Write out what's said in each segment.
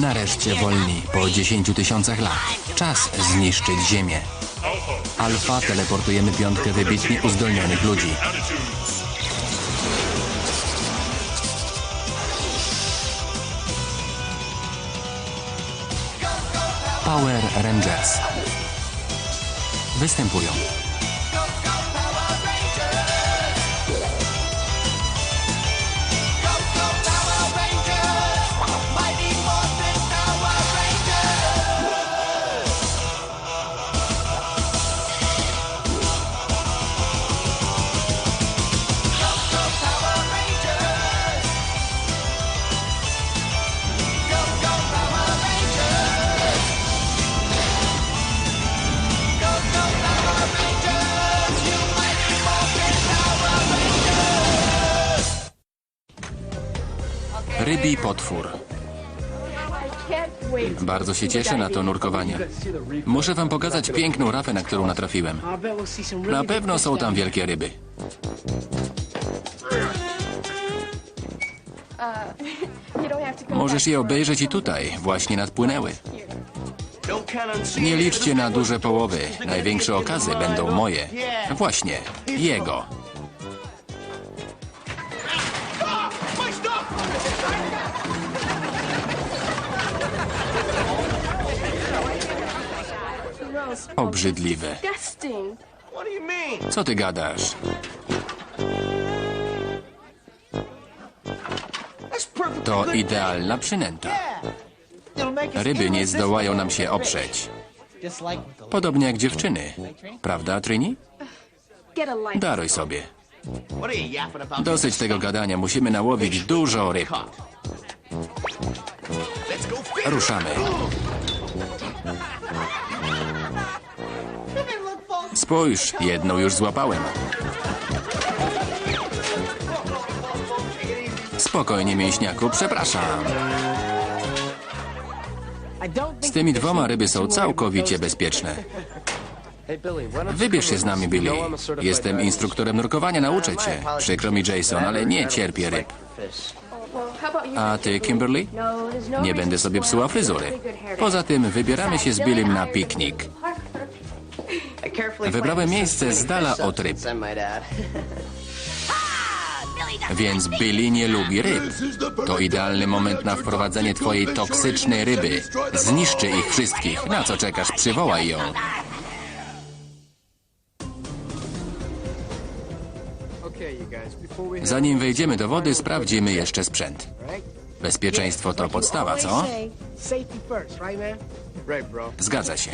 Nareszcie wolni, po 10 tysiącach lat. Czas zniszczyć Ziemię. Alfa teleportujemy piątkę wybitnie uzdolnionych ludzi. Power Rangers. Występują potwór. Bardzo się cieszę na to nurkowanie. Muszę wam pokazać piękną rafę, na którą natrafiłem. Na pewno są tam wielkie ryby. Możesz je obejrzeć i tutaj. Właśnie nadpłynęły. Nie liczcie na duże połowy. Największe okazy będą moje. Właśnie, jego. Obrzydliwe. Disgusting. What do you mean? Co ty gadasz? To idealna przynęta. Ryby nie zdołają nam się oprzeć. Podobnie jak dziewczyny. Prawda, Trini? Daruj sobie. Dosyć tego gadania. Musimy nałowić dużo ryb. Ruszamy. Spójrz, jedną już złapałem. Spokojnie, mięśniaku, przepraszam. Z tymi dwoma ryby są całkowicie bezpieczne. Wybierz się z nami, Billy. Jestem instruktorem nurkowania, nauczę cię. Przykro mi, Jason, ale nie cierpię ryb. A ty, Kimberly? Nie będę sobie psuła fryzury. Poza tym wybieramy się z Billym na piknik. Wybrałem miejsce z dala od ryb. Więc Billy nie lubi ryb. To idealny moment na wprowadzenie twojej toksycznej ryby. Zniszczy ich wszystkich. Na co czekasz? Przywołaj ją. Zanim wejdziemy do wody, sprawdzimy jeszcze sprzęt. Bezpieczeństwo to podstawa, co? Zgadza się.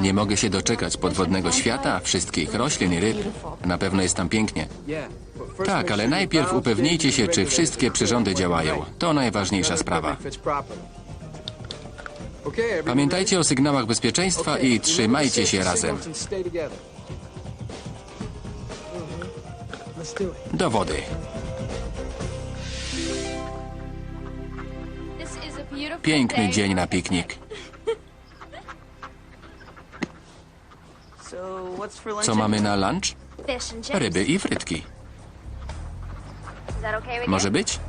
Nie mogę się doczekać podwodnego świata, wszystkich roślin i ryb. Na pewno jest tam pięknie. Tak, ale najpierw upewnijcie się, czy wszystkie przyrządy działają. To najważniejsza sprawa. Pamiętajcie o sygnałach bezpieczeństwa i trzymajcie się razem. Do wody. Piękny dzień na piknik. Co mamy na lunch? Ryby i frytki. Może być?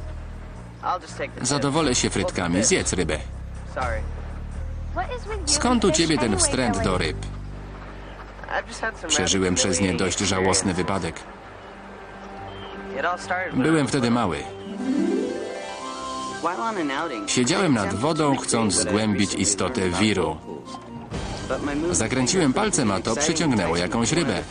Zadowolę się frytkami. Zjedz rybę. Skąd u ciebie ten wstręt do ryb? Przeżyłem przez nie dość żałosny wypadek. Byłem wtedy mały. Siedziałem nad wodą, chcąc zgłębić istotę wiru. Zakręciłem palcem, a to przyciągnęło jakąś rybę.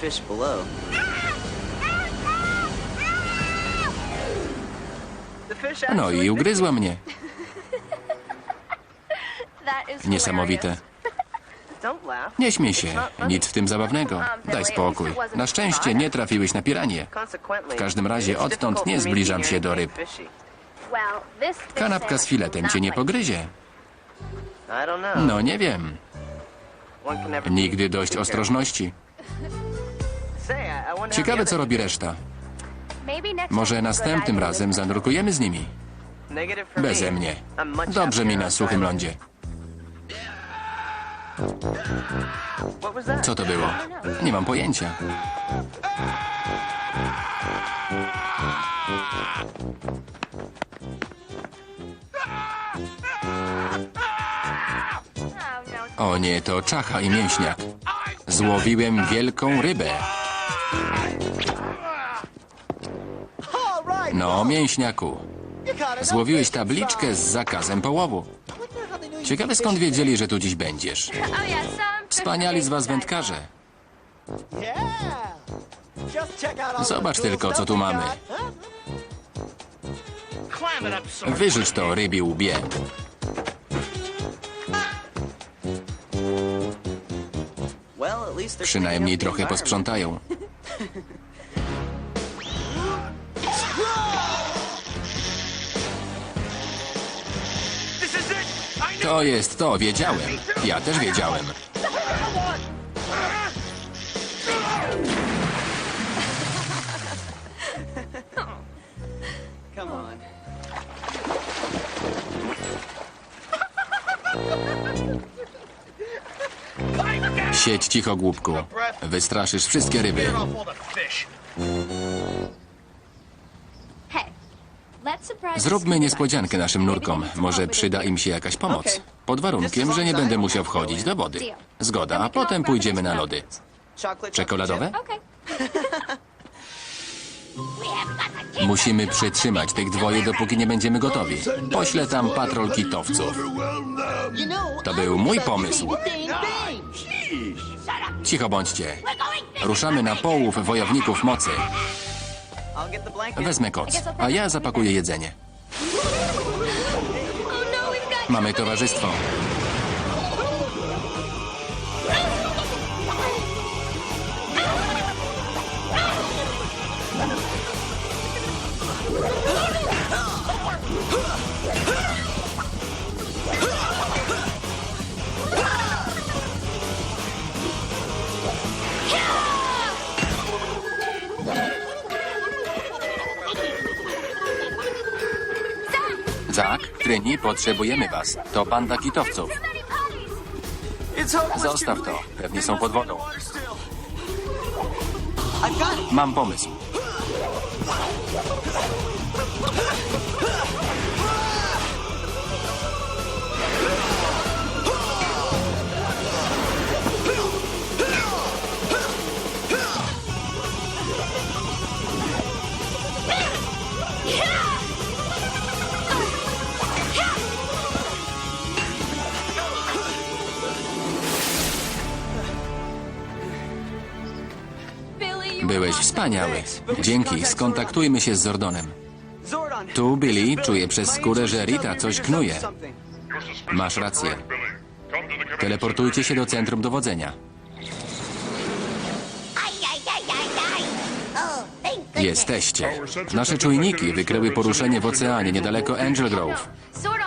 No i ugryzła mnie. Niesamowite. Nie śmiej się. Nic w tym zabawnego. Daj spokój. Na szczęście nie trafiłeś na piranie. W każdym razie odtąd nie zbliżam się do ryb. Kanapka z filetem cię nie pogryzie. No nie wiem. Nigdy dość ostrożności. Ciekawe, co robi reszta. Może następnym razem zanurkujemy z nimi. Beze mnie. Dobrze mi na suchym lądzie. Co to było? Nie mam pojęcia. O nie, to czacha i mięśniak. Złowiłem wielką rybę. No, mięśniaku. Złowiłeś tabliczkę z zakazem połowu. Ciekawe skąd wiedzieli, że tu dziś będziesz. Wspaniali z was wędkarze. Zobacz tylko, co tu mamy. Wyrzuć to, rybi łbie. Przynajmniej trochę posprzątają. To jest to, wiedziałem. Ja też wiedziałem. Siedź cicho, głupku. Wystraszysz wszystkie ryby. Zróbmy niespodziankę naszym nurkom. Może przyda im się jakaś pomoc. Pod warunkiem, że nie będę musiał wchodzić do wody. Zgoda, a potem pójdziemy na lody. Czekoladowe? Musimy przytrzymać tych dwoje, dopóki nie będziemy gotowi. Poślę tam patrol kitowców. To był mój pomysł. Cicho bądźcie. Ruszamy na połów wojowników mocy. Wezmę koc, a ja zapakuję jedzenie. Mamy towarzystwo. Potrzebujemy was. To banda kitowców. Zostaw to. Pewnie są pod wodą. Mam pomysł. Wspaniały. Dzięki, skontaktujmy się z Zordonem. Zordon. Tu, Billy, czuję przez skórę, że Rita coś knuje. Masz rację. Teleportujcie się do centrum dowodzenia. Jesteście. Nasze czujniki wykryły poruszenie w oceanie niedaleko Angel Grove.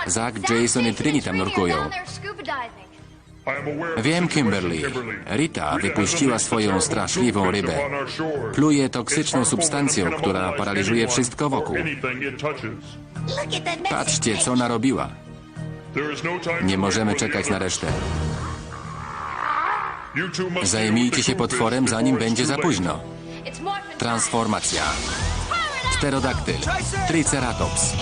Zack, Jason i Trini tam nurkują. Wiem, Kimberly. Rita wypuściła swoją straszliwą rybę. Pluje toksyczną substancją, która paraliżuje wszystko wokół. Patrzcie, co narobiła. Nie możemy czekać na resztę. Zajmijcie się potworem, zanim będzie za późno. Transformacja. Pterodaktyl. Triceratops.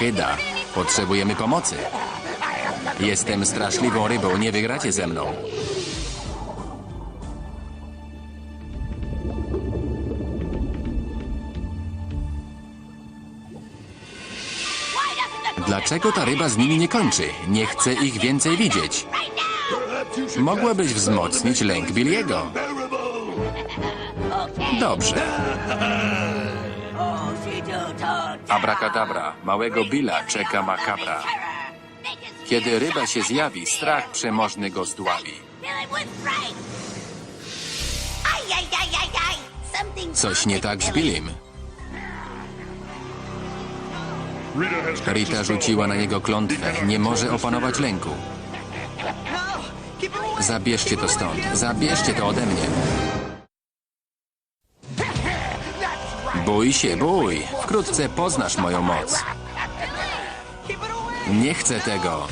Ochyda. Potrzebujemy pomocy. Jestem straszliwą rybą, nie wygracie ze mną. Dlaczego ta ryba z nimi nie kończy? Nie chcę ich więcej widzieć. Mogłabyś wzmocnić lęk Billiego. Dobrze. Abracadabra, małego Billa czeka makabra. Kiedy ryba się zjawi, strach przemożny go zdławi. Coś nie tak z Billim. Rita rzuciła na niego klątwę. Nie może opanować lęku. Zabierzcie to stąd. Zabierzcie to ode mnie. Bój się, bój. Wkrótce poznasz moją moc. Nie chcę tego.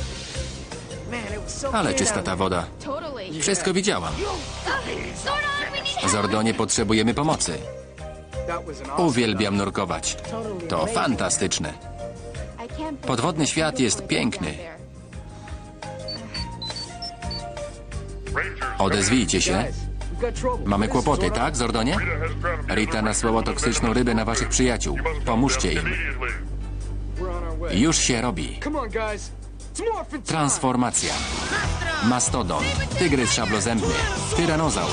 Ale czysta ta woda. Wszystko widziałam. Zordonie, potrzebujemy pomocy. Uwielbiam nurkować. To fantastyczne. Podwodny świat jest piękny. Odezwijcie się. Mamy kłopoty, tak, Zordonie? Rita nasłała toksyczną rybę na waszych przyjaciół. Pomóżcie im. Już się robi. Transformacja. Mastodon. Tygrys szablozębny. Tyranozaur.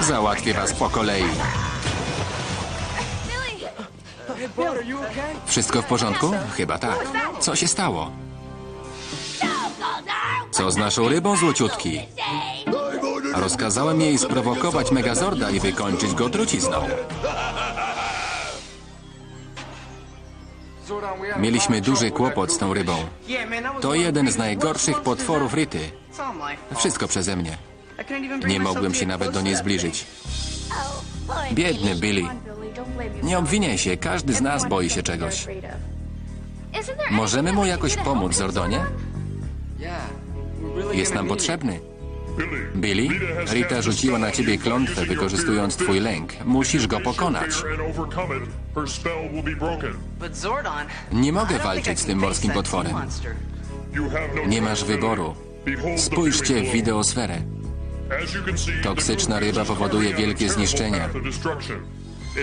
Załatwię was po kolei. Wszystko w porządku? Chyba tak. Co się stało? Co z naszą rybą, złociutki? Rozkazałem jej sprowokować Megazorda i wykończyć go trucizną. Mieliśmy duży kłopot z tą rybą. To jeden z najgorszych potworów. Rity. Wszystko przeze mnie. Nie mogłem się nawet do niej zbliżyć. Biedny Billy. Nie obwiniaj się, każdy z nas boi się czegoś. Możemy mu jakoś pomóc, Zordonie? Jest nam potrzebny. Billy, Rita rzuciła na ciebie klątwę, wykorzystując twój lęk. Musisz go pokonać. Nie mogę walczyć z tym morskim potworem. Nie masz wyboru. Spójrzcie w wideosferę. Toksyczna ryba powoduje wielkie zniszczenia.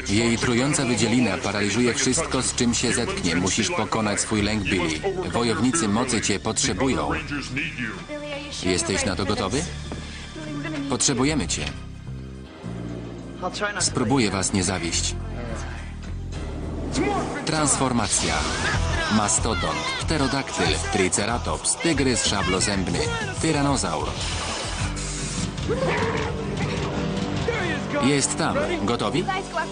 Jej trująca wydzielina paraliżuje wszystko, z czym się zetknie. Musisz pokonać swój lęk, Billy. Wojownicy mocy cię potrzebują. Jesteś na to gotowy? Potrzebujemy cię. Spróbuję was nie zawieść. Transformacja. Mastodon, pterodaktyl, triceratops, tygrys szablozębny, tyranozaur. Jest tam. Gotowi?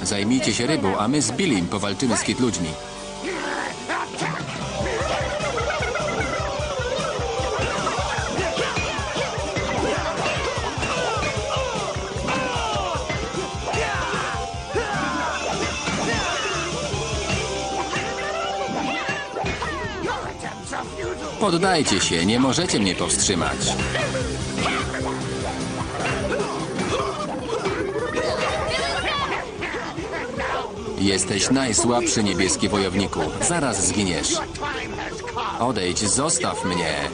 Zajmijcie się rybą, a my z Billym powalczymy z kit ludźmi. Poddajcie się, nie możecie mnie powstrzymać. Jesteś najsłabszy niebieski wojowniku. Zaraz zginiesz. Odejdź, zostaw mnie.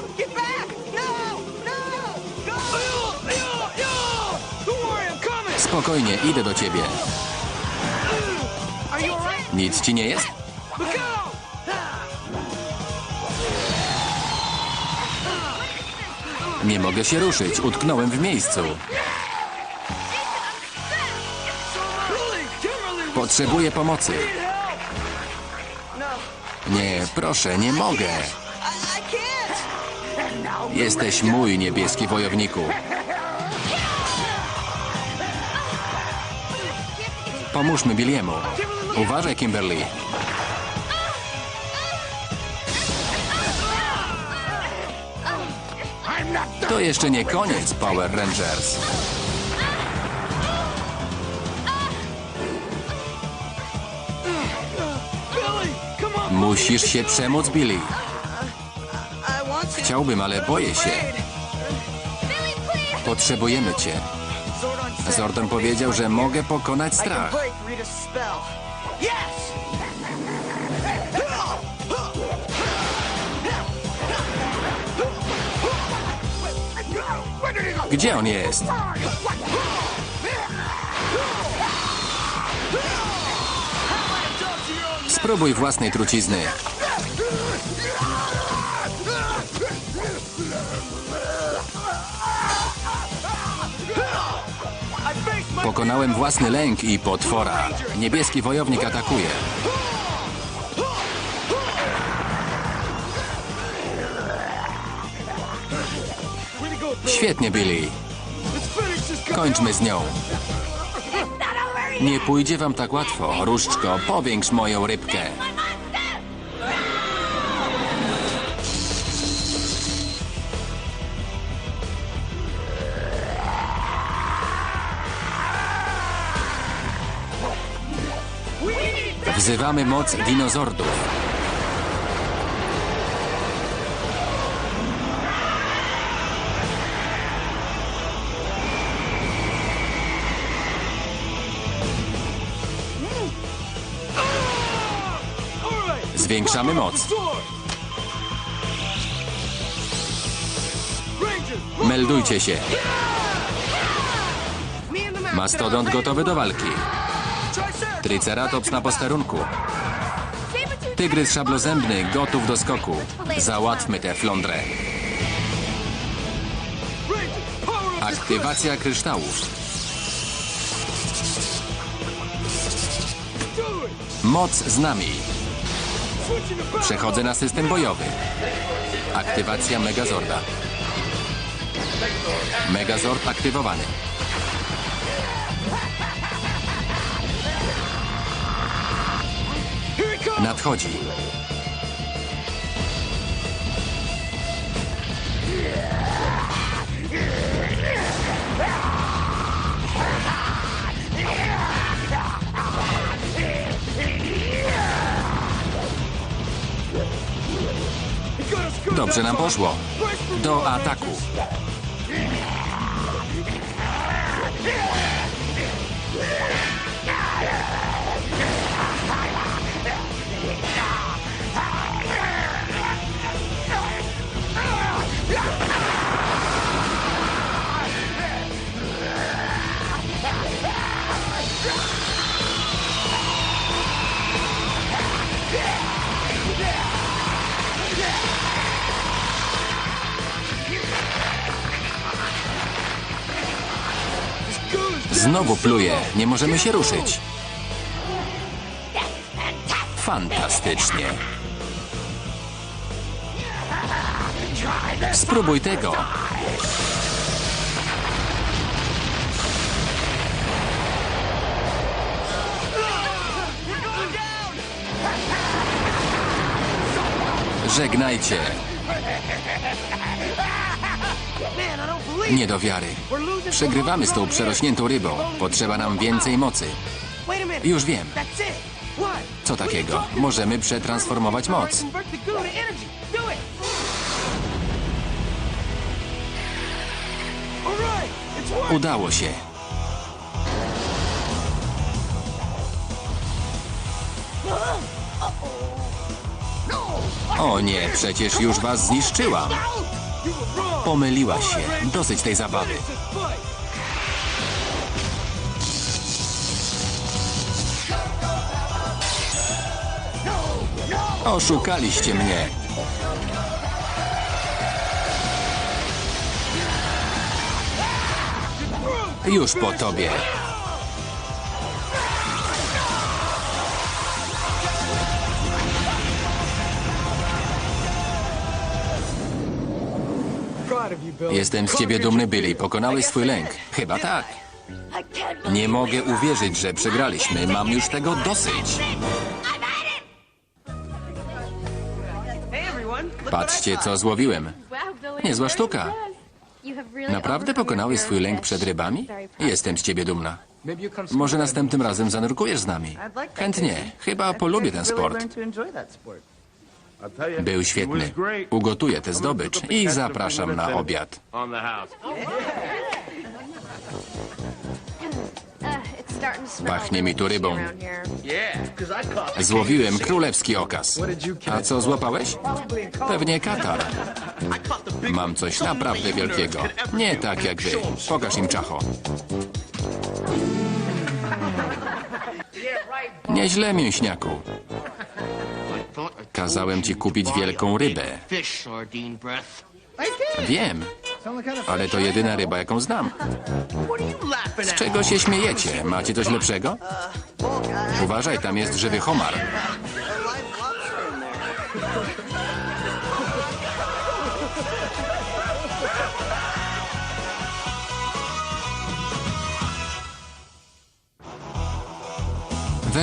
Spokojnie, idę do ciebie. Nic ci nie jest? Nie mogę się ruszyć, utknąłem w miejscu. Potrzebuję pomocy. Nie, proszę, nie mogę. Jesteś mój niebieski wojowniku. Pomóżmy Billiemu. Uważaj, Kimberly. To jeszcze nie koniec, Power Rangers. Musisz się przemóc, Billy. Chciałbym, ale boję się. Potrzebujemy cię. Zordon powiedział, że mogę pokonać strach. Gdzie on jest? Spróbuj własnej trucizny. Pokonałem własny lęk i potwora. Niebieski wojownik atakuje. Świetnie, Billy. Kończmy z nią. Nie pójdzie wam tak łatwo. Różdżko, powiększ moją rybkę. Wzywamy moc dinozordów. Zwiększamy moc. Meldujcie się. Mastodont gotowy do walki. Triceratops na posterunku. Tygrys szablozębny gotów do skoku. Załatwmy tę flądrę. Aktywacja kryształów. Moc z nami. Przechodzę na system bojowy. Aktywacja Megazorda. Megazord aktywowany. Nadchodzi. He Dobrze nam poszło. Do ataku. Znowu pluje. Nie możemy się ruszyć. Fantastycznie. Spróbuj tego. Żegnajcie. Nie do wiary. Przegrywamy z tą przerośniętą rybą. Potrzeba nam więcej mocy. Już wiem. Co takiego? Możemy przetransformować moc. Udało się. O nie, przecież już was zniszczyłam. Pomyliłaś się. Dosyć tej zabawy. Oszukaliście mnie. Już po tobie. Jestem z ciebie dumny, Billy. Pokonałeś swój lęk. Chyba tak. Nie mogę uwierzyć, że przegraliśmy. Mam już tego dosyć. Patrzcie, co złowiłem. Niezła sztuka. Naprawdę pokonałeś swój lęk przed rybami? Jestem z ciebie dumna. Może następnym razem zanurkujesz z nami. Chętnie. Chyba polubię ten sport. Był świetny. Ugotuję tę zdobycz i zapraszam na obiad. Pachnie mi tu rybą. Złowiłem królewski okaz. A co złapałeś? Pewnie katar. Mam coś naprawdę wielkiego. Nie tak jak wy. Pokaż im czacho. Nieźle, mięśniaku. Kazałem ci kupić wielką rybę. Wiem, ale to jedyna ryba, jaką znam. Z czego się śmiejecie? Macie coś lepszego? Uważaj, tam jest żywy homar.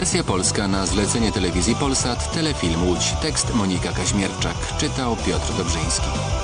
Wersja polska na zlecenie telewizji Polsat, Telefilm Łódź. Tekst Monika Kaźmierczak. Czytał Piotr Dobrzyński.